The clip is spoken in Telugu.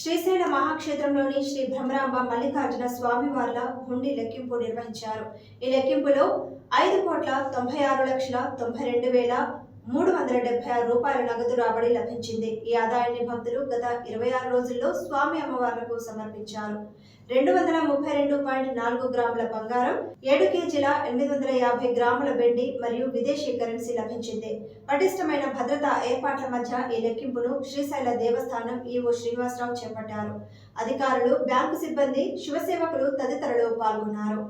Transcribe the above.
శ్రీశైల మహాక్షేత్రంలోని శ్రీ భ్రమరాంబ మల్లికార్జున స్వామివార్ల హుండీ లెక్కింపు నిర్వహించారు. ఈ లెక్కింపులో ఐదు కోట్ల తొంభై ఆరు లక్షల తొంభై రెండు వేల మూడు వందల డెబ్బై ఆరు రూపాయల నగదు రాబడి లభించింది. ఈ ఆదాయాన్ని భక్తులు గత ఇరవై ఆరు రోజుల్లో స్వామి అమ్మవార్లకు సమర్పించారు. రెండు వందల ముప్పై రెండు పాయింట్ నాలుగు గ్రాముల బంగారం ఏడు కేజీల ఎనిమిది వందల యాభై గ్రాముల వెండి మరియు విదేశీ కరెన్సీ లభించింది. పటిష్టమైన భద్రతా ఏర్పాట్ల మధ్య ఈ లెక్కింపును శ్రీశైల దేవస్థానం ఈవో శ్రీనివాసరావు చేపట్టారు. అధికారులు బ్యాంకు సిబ్బంది శివసేవకులు తదితరులు పాల్గొన్నారు.